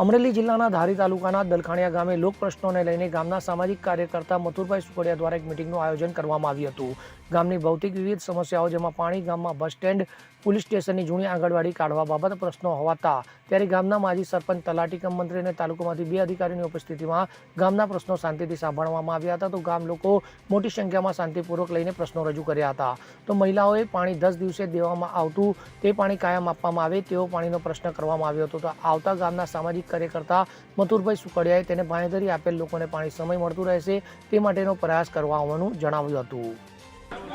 અમરેલી જિલ્લાના ધારી તાલુકાના દલખાણિયા ગામે લોક પ્રશ્નોને લઈને ગામના સામાજિક કાર્યકર્તા મથુરભાઈ સુકડિયા દ્વારા એક મિટિંગનું આયોજન કરવામાં આવ્યું હતું. ગામની ભૌતિક વિવિધ સમસ્યાઓ જેમાં પાણી, ગામમાં બસ સ્ટેન્ડ, પોલીસ સ્ટેશનની જૂની આંગણવાડી કાઢવા બાબત પ્રશ્નો હોવાતા ત્યારે ગામના માજી સરપંચ, તલાટી કમ મંત્રી અને તાલુકામાંથી બે અધિકારીની ઉપસ્થિતિમાં ગામના પ્રશ્નો શાંતિથી સાંભળવામાં આવ્યા હતા. તો ગામ લોકો મોટી સંખ્યામાં શાંતિપૂર્વક લઈને પ્રશ્નો રજૂ કર્યા હતા. તો મહિલાઓએ પાણી દસ દિવસે દેવામાં આવતું તે પાણી કાયમ આપવામાં આવે તેવો પાણીનો પ્રશ્ન કરવામાં આવ્યો હતો. તો આવતા ગામના સામાજિક કાર્યકર્તા મથુરભાઈ સુકડિયાએ તેને બાંહેધરી આપેલ લોકોને પાણી સમય મળતું રહેશે તે માટેનો પ્રયાસ કરવા હોવાનું જણાવ્યું હતું.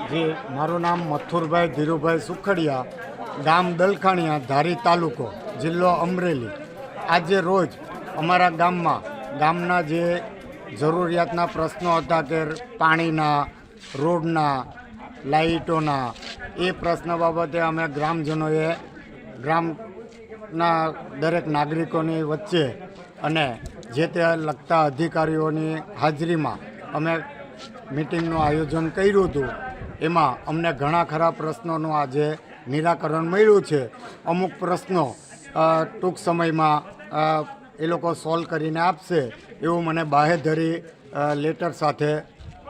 જી, મારું નામ મથુરભાઈ ધીરુભાઈ સુખડિયા, ગામ દલખાણિયા, ધારી તાલુકો, જિલ્લો અમરેલી. આજે રોજ અમારા ગામમાં ગામના જે જરૂરિયાતના પ્રશ્નો હતા કે પાણીના, રોડના, લાઇટોના, એ પ્રશ્ન બાબતે અમે ગ્રામજનોએ ગ્રામના દરેક નાગરિકોની વચ્ચે અને જે તે લગતા અધિકારીઓની હાજરીમાં અમે મિટિંગનું આયોજન કર્યું હતું, એમાં અમને ઘણા ખરા પ્રશ્નોનું આજે નિરાકરણ મળ્યું છે. અમુક પ્રશ્નો ટૂંક સમયમાં એ લોકો સોલ્વ કરીને આપશે એવું મને બાહેધરી લેટર સાથે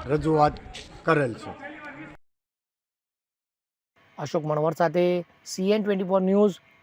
રજૂઆત કરેલ છે. અશોક મણવર સાથે CN twenty four news